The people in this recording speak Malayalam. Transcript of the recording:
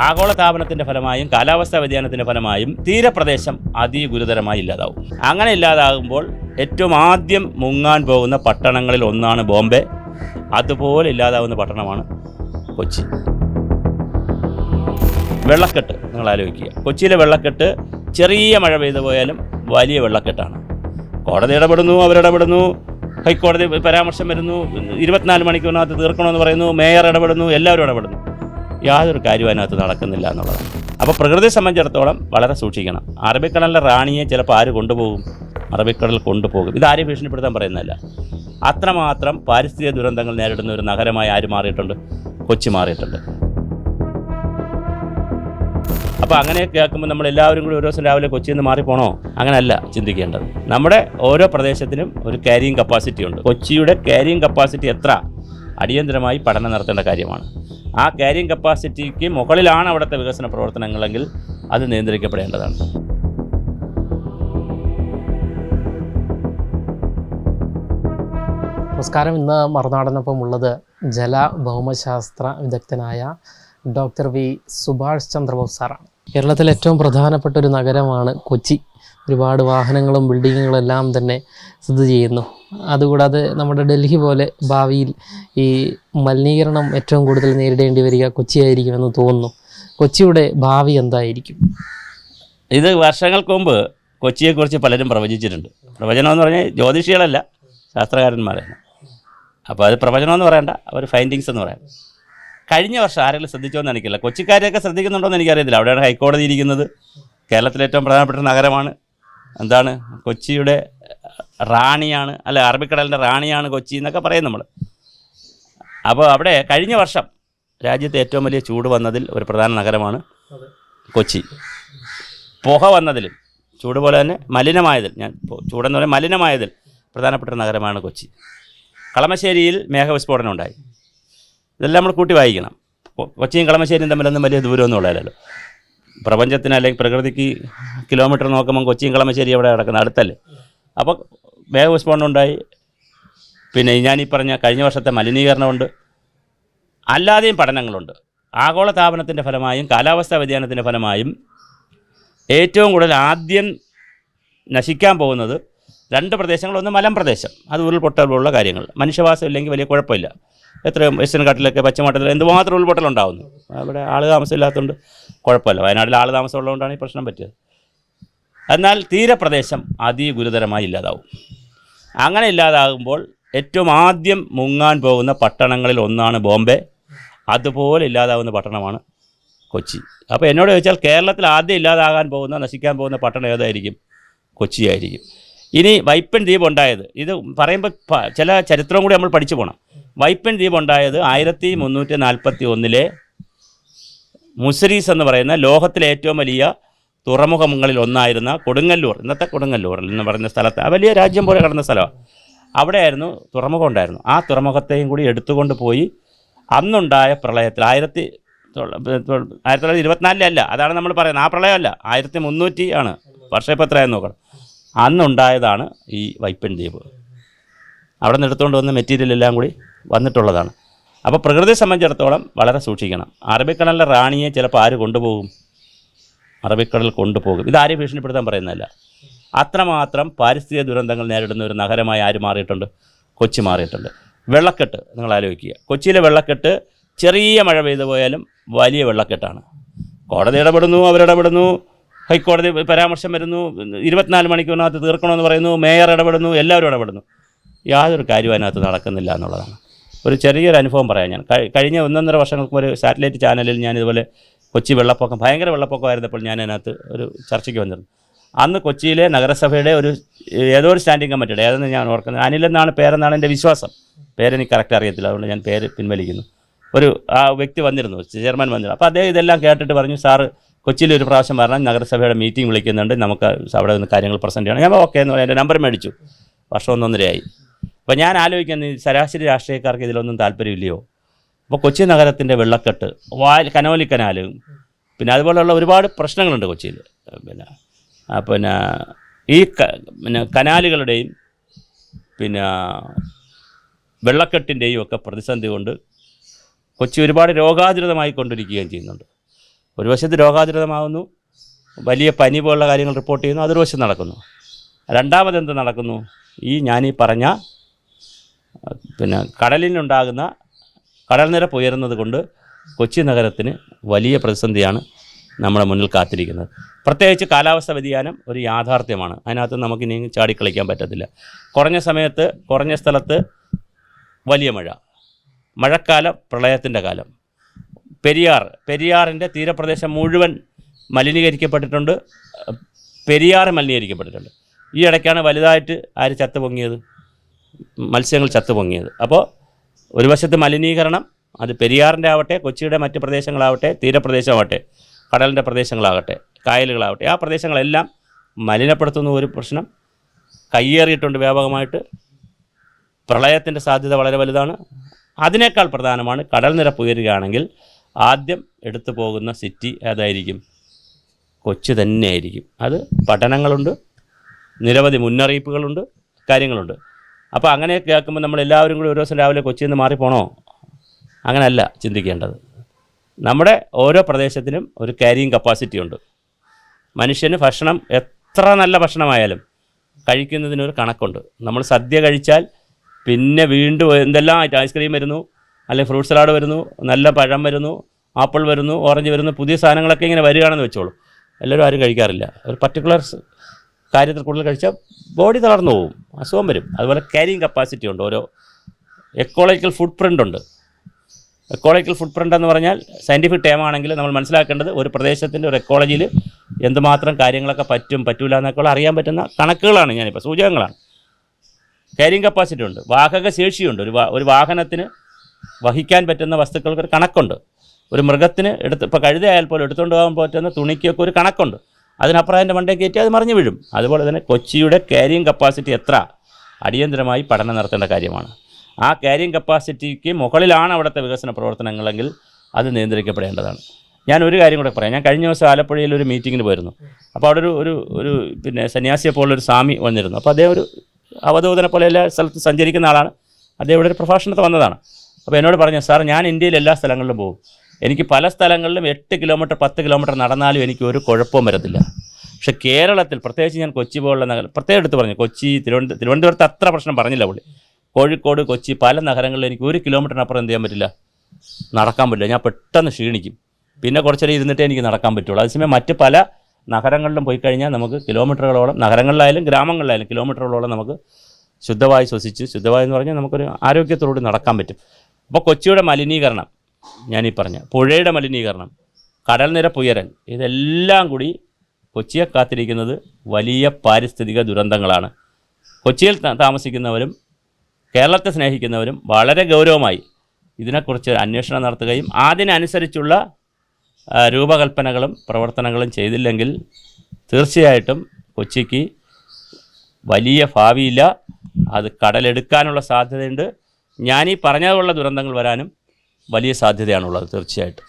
ആഗോളതാപനത്തിന്റെ ഫലമായും കാലാവസ്ഥാ വ്യതിയാനത്തിന്റെ ഫലമായും തീരപ്രദേശം അതിഗുരുതരമായി ഇല്ലാതാവും. അങ്ങനെ ഇല്ലാതാകുമ്പോൾ ഏറ്റവും ആദ്യം മുങ്ങാൻ പോകുന്ന പട്ടണങ്ങളിൽ ഒന്നാണ് ബോംബെ. അതുപോലെ ഇല്ലാതാവുന്ന പട്ടണമാണ് കൊച്ചി. വെള്ളക്കെട്ട് നിങ്ങൾ ആലോചിക്കുക. കൊച്ചിയിലെ വെള്ളക്കെട്ട് ചെറിയ മഴ പെയ്തു പോയാലും വലിയ വെള്ളക്കെട്ടാണ്. കോടതി ഇടപെടുന്നു അവരിടപെടുന്നു ഹൈക്കോടതി പരാമർശം വരുന്നു. ഇരുപത്തിനാല് മണിക്കൂറിനകത്ത് തീർക്കണമെന്ന് പറയുന്നു. മേയർ ഇടപെടുന്നു എല്ലാവരും ഇടപെടുന്നു. യാതൊരു കാര്യവും അതിനകത്ത് നടക്കുന്നില്ല എന്നുള്ളതാണ്. അപ്പോൾ പ്രകൃതിയെ സംബന്ധിച്ചിടത്തോളം വളരെ സൂക്ഷിക്കണം. അറബിക്കടലിലെ റാണിയെ ചിലപ്പോൾ ആര് കൊണ്ടുപോകും? അറബിക്കടൽ കൊണ്ടുപോകും. ഇത് ആരെയും ഭീഷണിപ്പെടുത്താൻ പറയുന്നതല്ല. അത്രമാത്രം പാരിസ്ഥിതിക ദുരന്തങ്ങൾ നേരിടുന്ന ഒരു നഗരമായി ആര് മാറിയിട്ടുണ്ട്? കൊച്ചി മാറിയിട്ടുണ്ട്. അപ്പോൾ അങ്ങനെ കേൾക്കുമ്പോൾ നമ്മൾ എല്ലാവരും കൂടി ഒരു ദിവസം രാവിലെ കൊച്ചിയിൽ നിന്ന് മാറിപ്പോണോ? അങ്ങനെയല്ല ചിന്തിക്കേണ്ടത്. നമ്മുടെ ഓരോ പ്രദേശത്തിനും ഒരു ക്യാരിയിങ് കപ്പാസിറ്റി ഉണ്ട്. കൊച്ചിയുടെ ക്യാരിയിങ് കപ്പാസിറ്റി എത്ര? അടിയന്തരമായി പഠനം നടത്തേണ്ട കാര്യമാണ്. ആ കാരിയം കപ്പാസിറ്റിക്ക് മുകളിലാണ് അവിടുത്തെ വികസന പ്രവർത്തനങ്ങളെങ്കിൽ അത് നിയന്ത്രിക്കപ്പെടേണ്ടതാണ്. നമസ്കാരം. ഇന്ന് മറുനാടനൊപ്പം ഉള്ളത് ജല ഭൗമശാസ്ത്ര വിദഗ്ധനായ ഡോക്ടർ വി സുഭാഷ് ചന്ദ്രബോസ് സാറാണ്. കേരളത്തിലെ ഏറ്റവും പ്രധാനപ്പെട്ട ഒരു നഗരമാണ് കൊച്ചി. ഒരുപാട് വാഹനങ്ങളും ബിൽഡിങ്ങുകളും എല്ലാം തന്നെ സ്ഥിതി ചെയ്യുന്നു. അതുകൂടാതെ നമ്മുടെ ഡൽഹി പോലെ ഭാവിയിൽ ഈ മലിനീകരണം ഏറ്റവും കൂടുതൽ നേരിടേണ്ടി വരിക കൊച്ചിയായിരിക്കുമെന്ന് തോന്നുന്നു. കൊച്ചിയുടെ ഭാവി എന്തായിരിക്കും? ഇത് വർഷങ്ങൾക്ക് മുമ്പ് കൊച്ചിയെക്കുറിച്ച് പലരും പ്രവചിച്ചിട്ടുണ്ട്. പ്രവചനം എന്ന് പറഞ്ഞാൽ ജ്യോതിഷികളല്ല ശാസ്ത്രകാരന്മാരാണ്. അപ്പോൾ അത് പ്രവചനം എന്ന് പറയണ്ട അവർ ഫൈൻഡിങ്സ് എന്ന് പറയാം കഴിഞ്ഞ വർഷം ആരെങ്കിലും ശ്രദ്ധിച്ചോന്ന് എനിക്കില്ല കൊച്ചിക്കാരെയൊക്കെ ശ്രദ്ധിക്കുന്നുണ്ടോ എന്ന് എനിക്കറിയത്തില്ല. അവിടെയാണ് ഹൈക്കോടതി ഇരിക്കുന്നത്. കേരളത്തിലെ ഏറ്റവും പ്രധാനപ്പെട്ട നഗരമാണ്. എന്താണ്? കൊച്ചിയുടെ റാണിയാണ് അല്ല അറബിക്കടലിന്റെ റാണിയാണ് കൊച്ചി എന്നൊക്കെ പറയും നമ്മൾ അപ്പോൾ അവിടെ കഴിഞ്ഞ വർഷം രാജ്യത്തെ ഏറ്റവും വലിയ ചൂട് വന്നതിൽ ഒരു പ്രധാന നഗരമാണ് കൊച്ചി. പുക വന്നതിലും ചൂട് പോലെ തന്നെ മലിനമായതിൽ ഞാൻ ചൂടെന്ന് പറയാൻ മലിനമായതിൽ പ്രധാനപ്പെട്ട നഗരമാണ് കൊച്ചി. കളമശ്ശേരിയിൽ മേഘവിസ്ഫോടനം ഉണ്ടായി. ഇതെല്ലാം നമ്മൾ കൂട്ടി വായിക്കണം. കൊച്ചിയും കളമശ്ശേരിയും തമ്മിലൊന്നും വലിയ ദൂരമൊന്നും ഉള്ളതല്ലോ പ്രപഞ്ചത്തിന് അല്ലെങ്കിൽ പ്രകൃതിക്ക് കിലോമീറ്റർ നോക്കുമ്പോൾ കൊച്ചിയും കളമശ്ശേരി അവിടെ കിടക്കുന്ന അടുത്തല്ലേ അപ്പോൾ മേഘവിസ്ഫോടനം ഉണ്ടായി. പിന്നെ ഞാനീ പറഞ്ഞ കഴിഞ്ഞ വർഷത്തെ മലിനീകരണമുണ്ട്. അല്ലാതെയും പഠനങ്ങളുണ്ട്. ആഗോളതാപനത്തിന്റെ ഫലമായും കാലാവസ്ഥാ വ്യതിയാനത്തിന്റെ ഫലമായും ഏറ്റവും കൂടുതൽ ആദ്യം നശിക്കാൻ പോകുന്നത് രണ്ട് പ്രദേശങ്ങളൊന്ന് മലം പ്രദേശം അത് ഉരുൾപൊട്ടൽ പോലുള്ള കാര്യങ്ങൾ. മനുഷ്യവാസം ഇല്ലെങ്കിൽ വലിയ കുഴപ്പമില്ല. എത്ര വെസ്റ്റേൺ കാട്ടിലൊക്കെ പച്ചമാട്ടിൽ എന്തുമാത്രം ഉരുൾപൊട്ടൽ ഉണ്ടാവുന്നു അവിടെ ആൾ താമസമില്ലാത്തതുകൊണ്ട് കുഴപ്പമില്ല. വയനാട്ടിൽ ആൾ താമസം ഉള്ളതുകൊണ്ടാണ് ഈ പ്രശ്നം പറ്റിയത്. എന്നാൽ തീരപ്രദേശം അതിഗുരുതരമായി ഇല്ലാതാവും. അങ്ങനെ ഇല്ലാതാകുമ്പോൾ ഏറ്റവും ആദ്യം മുങ്ങാൻ പോകുന്ന പട്ടണങ്ങളിൽ ഒന്നാണ് ബോംബെ. അതുപോലെ ഇല്ലാതാവുന്ന പട്ടണമാണ് കൊച്ചി. അപ്പോൾ എന്നോട് ചോദിച്ചാൽ കേരളത്തിൽ ആദ്യം ഇല്ലാതാകാൻ പോകുന്ന നശിക്കാൻ പോകുന്ന പട്ടണം ഏതായിരിക്കും? കൊച്ചിയായിരിക്കും ഇനി വൈപ്പൻ ദ്വീപ് ഉണ്ടായത്. ഇത് പറയുമ്പോൾ ചില ചരിത്രവും കൂടി നമ്മൾ പഠിച്ചു പോകണം വൈപ്പൻ ദ്വീപ് ഉണ്ടായത് ആയിരത്തി മുന്നൂറ്റി നാൽപ്പത്തി ഒന്നിലെ മുസരീസ് എന്ന് പറയുന്ന ലോകത്തിലെ ഏറ്റവും വലിയ തുറമുഖങ്ങളിൽ ഒന്നായിരുന്ന കൊടുങ്ങല്ലൂർ. ഇന്നത്തെ കൊടുങ്ങല്ലൂർ എന്ന് പറയുന്ന സ്ഥലത്ത് വലിയ രാജ്യം പോലെ കിടന്ന സ്ഥലമാണ് അവിടെയായിരുന്നു തുറമുഖം ഉണ്ടായിരുന്നു. ആ തുറമുഖത്തെയും കൂടി എടുത്തുകൊണ്ട് പോയി അന്നുണ്ടായ പ്രളയത്തിൽ ആയിരത്തി ആയിരത്തി തൊള്ളായിരത്തി ഇരുപത്തിനാലിലല്ല അതാണ് നമ്മൾ പറയുന്നത്. ആ പ്രളയമല്ല ആയിരത്തി മുന്നൂറ്റി ആണ്. വർഷം നോക്കണം. അന്നുണ്ടായതാണ് ഈ വൈപ്പൻ ദ്വീപ്. അവിടെ നിന്ന് എടുത്തുകൊണ്ട് വന്ന മെറ്റീരിയൽ എല്ലാം കൂടി വന്നിട്ടുള്ളതാണ്. അപ്പോൾ പ്രകൃതിയെ സംബന്ധിച്ചിടത്തോളം വളരെ സൂക്ഷിക്കണം. അറബിക്കടലിലെ റാണിയെ ചിലപ്പോൾ ആര് കൊണ്ടുപോകും? അറബിക്കടൽ കൊണ്ടുപോകും. ഇത് ആരെയും ഭീഷണിപ്പെടുത്താൻ പറയുന്നതല്ല. അത്രമാത്രം പാരിസ്ഥിതിക ദുരന്തങ്ങൾ നേരിടുന്ന ഒരു നഗരമായി ആര് മാറിയിട്ടുണ്ട്? കൊച്ചി മാറിയിട്ടുണ്ട്. വെള്ളക്കെട്ട് നിങ്ങൾ ആലോചിക്കുക. കൊച്ചിയിലെ വെള്ളക്കെട്ട് ചെറിയ മഴ പെയ്തു പോയാലും വലിയ വെള്ളക്കെട്ടാണ്. കോടതി ഇടപെടുന്നു അവരിടപെടുന്നു. ഹൈക്കോടതി പരാമർശം വരുന്നു. ഇരുപത്തിനാല് മണിക്കൂറിനകത്ത് തീർക്കണമെന്ന് പറയുന്നു. മേയർ ഇടപെടുന്നു. എല്ലാവരും ഇടപെടുന്നു. യാതൊരു കാര്യവും അതിനകത്ത് നടക്കുന്നില്ല എന്നുള്ളതാണ്. ഒരു ചെറിയൊരു അനുഭവം പറയാം ഞാൻ. കഴിഞ്ഞ ഒന്നൊന്നര വർഷങ്ങൾക്ക് ഒരു സാറ്റലൈറ്റ് ചാനലിൽ ഞാൻ ഇതുപോലെ കൊച്ചി വെള്ളപ്പൊക്കം ഭയങ്കര വെള്ളപ്പൊക്കമായിരുന്നപ്പോൾ ഞാൻ അതിനകത്ത് ഒരു ചർച്ചയ്ക്ക് വന്നിരുന്നു. അന്ന് കൊച്ചിയിലെ നഗരസഭയുടെ ഒരു ഏതോ ഒരു സ്റ്റാൻഡിംഗ് കമ്മിറ്റിയുടെ ഏതെന്ന് ഞാൻ ഓർക്കുന്നത് അനിലെന്നാണ് പേരെന്നാണ് എന്റെ വിശ്വാസം. പേരെനിക്ക് കറക്റ്റ് അറിയത്തില്ല. അതുകൊണ്ട് ഞാൻ പേര് പിൻവലിക്കുന്നു. ഒരു ആ വ്യക്തി വന്നിരുന്നു ചെയർമാൻ വന്നിരുന്നു. അപ്പോൾ അദ്ദേഹം ഇതെല്ലാം കേട്ടിട്ട് പറഞ്ഞു സാറ് കൊച്ചിയിൽ ഒരു പ്രാവശ്യം പറഞ്ഞാൽ നഗരസഭയുടെ മീറ്റിംഗ് വിളിക്കുന്നുണ്ട് നമുക്ക് അവിടെ നിന്ന് കാര്യങ്ങൾ പ്രസന്റ് ചെയ്യണം. ഞാൻ ഓക്കെ എന്ന് പറയാം എന്റെ നമ്പർ മേടിച്ചു. വർഷം ഒന്നൊന്നരയായി. അപ്പോൾ ഞാൻ ആലോചിക്കുന്നത് ശരാശരി രാഷ്ട്രീയക്കാർക്ക് ഇതിലൊന്നും താല്പര്യമില്ലയോ? അപ്പോൾ കൊച്ചി നഗരത്തിന്റെ വെള്ളക്കെട്ട് വാൽ കനോലി കനാലും പിന്നെ അതുപോലെയുള്ള ഒരുപാട് പ്രശ്നങ്ങളുണ്ട് കൊച്ചിയിൽ. പിന്നെ പിന്നെ ഈ പിന്നെ കനാലുകളുടെയും പിന്നെ വെള്ളക്കെട്ടിന്റെയും ഒക്കെ പ്രതിസന്ധി കൊണ്ട് കൊച്ചി ഒരുപാട് രോഗാതുരിതമായി കൊണ്ടിരിക്കുകയും ചെയ്യുന്നുണ്ട്. ഒരു വശത്ത് രോഗാതുരിതമാകുന്നു വലിയ പനി പോലുള്ള കാര്യങ്ങൾ റിപ്പോർട്ട് ചെയ്യുന്നു അതൊരു വശം നടക്കുന്നു. രണ്ടാമത് എന്ത് നടക്കുന്നു? ഈ ഞാനീ പറഞ്ഞ പിന്നെ കടലിനുണ്ടാകുന്ന കടൽ നിരപ്പ് ഉയരുന്നത് കൊണ്ട് കൊച്ചി നഗരത്തിന് വലിയ പ്രതിസന്ധിയാണ് നമ്മുടെ മുന്നിൽ കാത്തിരിക്കുന്നത്. പ്രത്യേകിച്ച് കാലാവസ്ഥ വ്യതിയാനം ഒരു യാഥാർത്ഥ്യമാണ്. അതിനകത്ത് നമുക്ക് ഇനി ചാടിക്കളിക്കാൻ പറ്റത്തില്ല. കുറഞ്ഞ സമയത്ത് കുറഞ്ഞ സ്ഥലത്ത് വലിയ മഴ. മഴക്കാലം പ്രളയത്തിന്റെ കാലം. പെരിയാർ പെരിയാറിന്റെ തീരപ്രദേശം മുഴുവൻ മലിനീകരിക്കപ്പെട്ടിട്ടുണ്ട്. പെരിയാർ മലിനീകരിക്കപ്പെട്ടിട്ടുണ്ട്. ഈ ഇടയ്ക്കാണ് വലുതായിട്ട് ആര് ചത്തു പൊങ്ങിയത്? മത്സ്യങ്ങൾ ചത്തു പൊങ്ങിയത്. അപ്പോൾ ഒരു വശത്ത് മലിനീകരണം അത് പെരിയാറിന്റെ ആവട്ടെ കൊച്ചിയുടെ മറ്റ് പ്രദേശങ്ങളാവട്ടെ തീരപ്രദേശമാവട്ടെ കടലിന്റെ പ്രദേശങ്ങളാകട്ടെ കായലുകളാവട്ടെ ആ പ്രദേശങ്ങളെല്ലാം മലിനപ്പെടുത്തുന്ന ഒരു പ്രശ്നം. കയ്യേറിയിട്ടുണ്ട് വ്യാപകമായിട്ട്. പ്രളയത്തിന്റെ സാധ്യത വളരെ വലുതാണ്. അതിനേക്കാൾ പ്രധാനമാണ് കടൽ നിരപ്പ് ഉയരുകയാണെങ്കിൽ ആദ്യം എടുത്തു പോകുന്ന സിറ്റി ഏതായിരിക്കും? കൊച്ചി തന്നെയായിരിക്കും. അത് പഠനങ്ങളുണ്ട് നിരവധി മുന്നറിയിപ്പുകളുണ്ട് കാര്യങ്ങളുണ്ട്. അപ്പോൾ അങ്ങനെ കേൾക്കുമ്പോൾ നമ്മൾ എല്ലാവരും കൂടി ഒരു ദിവസം രാവിലെ കൊച്ചിയിൽ നിന്ന് മാറിപ്പോണോ അങ്ങനെയല്ല ചിന്തിക്കേണ്ടത്. നമ്മുടെ ഓരോ പ്രദേശത്തിനും ഒരു ക്യാരിയിങ് കപ്പാസിറ്റി ഉണ്ട്. മനുഷ്യന് ഭക്ഷണം എത്ര നല്ല ഭക്ഷണമായാലും കഴിക്കുന്നതിനൊരു കണക്കുണ്ട്. നമ്മൾ സദ്യ കഴിച്ചാൽ പിന്നെ വീണ്ടും എന്തെല്ലാം ഐസ്ക്രീം വരുന്നു? അല്ലെങ്കിൽ ഫ്രൂട്ട് സലാഡ് വരുന്നു നല്ല പഴം വരുന്നു ആപ്പിൾ വരുന്നു ഓറഞ്ച് വരുന്നു പുതിയ സാധനങ്ങളൊക്കെ ഇങ്ങനെ വരികയാണെന്ന് വെച്ചോളൂ. എല്ലാവരും ആരും കഴിക്കാറില്ല. ഒരു പർട്ടിക്കുലർ കാര്യത്തിൽ കൂടുതൽ കഴിച്ചാൽ ബോഡി തളർന്നു പോകും അസുഖം വരും. അതുപോലെ ക്യാരിങ് കപ്പാസിറ്റി ഉണ്ട്. ഓരോ എക്കോളജിക്കൽ ഫുട് പ്രിന്റ് ഉണ്ട്. എക്കോളജിക്കൽ ഫുട് പ്രിന്റ് എന്ന് പറഞ്ഞാൽ സയന്റിഫിക് ടേം ആണെങ്കിൽ നമ്മൾ മനസ്സിലാക്കേണ്ടത് ഒരു പ്രദേശത്തിന്റെ ഒരു എക്കോളജിയിൽ എന്തുമാത്രം കാര്യങ്ങളൊക്കെ പറ്റും പറ്റൂല എന്നൊക്കെ അറിയാൻ പറ്റുന്ന കണക്കുകളാണ് ഞാനിപ്പോൾ സൂചകങ്ങളാണ്. ക്യാരിങ് കപ്പാസിറ്റി ഉണ്ട്. വാഹക ശേഷിയുണ്ട്. ഒരു ഒരു വാഹനത്തിന് വഹിക്കാൻ പറ്റുന്ന വസ്തുക്കൾക്ക് ഒരു കണക്കുണ്ട്. ഒരു മൃഗത്തിന് എടുത്ത് ഇപ്പോൾ കഴുതയായാൽ പോലും എടുത്തുകൊണ്ട് പോകാൻ പറ്റുന്ന തുണിക്കൊക്കെ ഒരു കണക്കുണ്ട്. അതിനപ്പുറം അതിന്റെ മണ്ടേ കയറ്റി അത് മറിഞ്ഞു വീഴും. അതുപോലെ തന്നെ കൊച്ചിയുടെ ക്യാരിയിങ് കപ്പാസിറ്റി എത്ര? അടിയന്തരമായി പഠനം നടത്തേണ്ട കാര്യമാണ്. ആ ക്യാരിയിങ് കപ്പാസിറ്റിക്ക് മുകളിലാണ് അവിടുത്തെ വികസന പ്രവർത്തനങ്ങളെങ്കിൽ അത് നിയന്ത്രിക്കപ്പെടേണ്ടതാണ്. ഞാൻ ഒരു കാര്യം കൂടെ പറയാം. ഞാൻ കഴിഞ്ഞ ദിവസം ആലപ്പുഴയിൽ ഒരു മീറ്റിങ്ങിന് പോയിരുന്നു. അപ്പോൾ അവിടെ ഒരു ഒരു ഒരു പിന്നെ സന്യാസിയെ പോലുള്ളൊരു സ്വാമി വന്നിരുന്നു. അപ്പോൾ അദ്ദേഹം ഒരു അവധൂതനെ പോലെ എല്ലാ സ്ഥലത്തും സഞ്ചരിക്കുന്ന ആളാണ്. അദ്ദേഹം ഇവിടെ ഒരു പ്രഭാഷണത്തിൽ വന്നതാണ്. അപ്പോൾ എന്നോട് പറഞ്ഞു സാർ ഞാൻ ഇന്ത്യയിൽ എല്ലാ സ്ഥലങ്ങളിലും പോകും. എനിക്ക് പല സ്ഥലങ്ങളിലും എട്ട് കിലോമീറ്റർ പത്ത് കിലോമീറ്റർ നടന്നാലും എനിക്ക് ഒരു കുഴപ്പവും വരത്തില്ല. പക്ഷെ കേരളത്തിൽ പ്രത്യേകിച്ച് ഞാൻ കൊച്ചി പോലുള്ള നഗരം പ്രത്യേകം എടുത്ത് പറഞ്ഞു കൊച്ചി തിരുവനന്തപുരം തിരുവനന്തപുരത്ത് അത്ര പ്രശ്നം പറഞ്ഞില്ല പുള്ളി. കോഴിക്കോട് കൊച്ചി പല നഗരങ്ങളിലും എനിക്ക് ഒരു കിലോമീറ്ററിനപ്പുറം എന്ത് ചെയ്യാൻ പറ്റില്ല? നടക്കാൻ പറ്റില്ല. ഞാൻ പെട്ടെന്ന് ക്ഷീണിക്കും. പിന്നെ കുറച്ചേരം ഇരുന്നിട്ടേ എനിക്ക് നടക്കാൻ പറ്റുള്ളൂ. അതേസമയം മറ്റ് പല നഗരങ്ങളിലും പോയി കഴിഞ്ഞാൽ നമുക്ക് കിലോമീറ്ററുകളോളം നഗരങ്ങളിലായാലും ഗ്രാമങ്ങളിലായാലും കിലോമീറ്ററുകളോളം നമുക്ക് ശുദ്ധവായു ശ്വസിച്ച് ശുദ്ധവായു എന്ന് പറഞ്ഞാൽ നമുക്കൊരു ആരോഗ്യത്തോടുകൂടി നടക്കാൻ പറ്റും. അപ്പോൾ കൊച്ചിയുടെ മലിനീകരണം ഞാനീ പറഞ്ഞ പുഴയുടെ മലിനീകരണം കടൽ നിരപ്പ് ഉയരൽ ഇതെല്ലാം കൂടി കൊച്ചിയെ കാത്തിരിക്കുന്നത് വലിയ പാരിസ്ഥിതിക ദുരന്തങ്ങളാണ്. കൊച്ചിയിൽ താമസിക്കുന്നവരും കേരളത്തെ സ്നേഹിക്കുന്നവരും വളരെ ഗൗരവമായി ഇതിനെക്കുറിച്ച് അന്വേഷണം നടത്തുകയും അതിനനുസരിച്ചുള്ള രൂപകൽപ്പനകളും പ്രവർത്തനങ്ങളും ചെയ്തില്ലെങ്കിൽ തീർച്ചയായിട്ടും കൊച്ചിക്ക് വലിയ ഭാവിയില്ല. അത് കടലെടുക്കാനുള്ള സാധ്യതയുണ്ട്. ഞാനീ പറഞ്ഞതുള്ള ദുരന്തങ്ങൾ വരാനും വലിയ സാധ്യതയാണുള്ളത് തീർച്ചയായിട്ടും.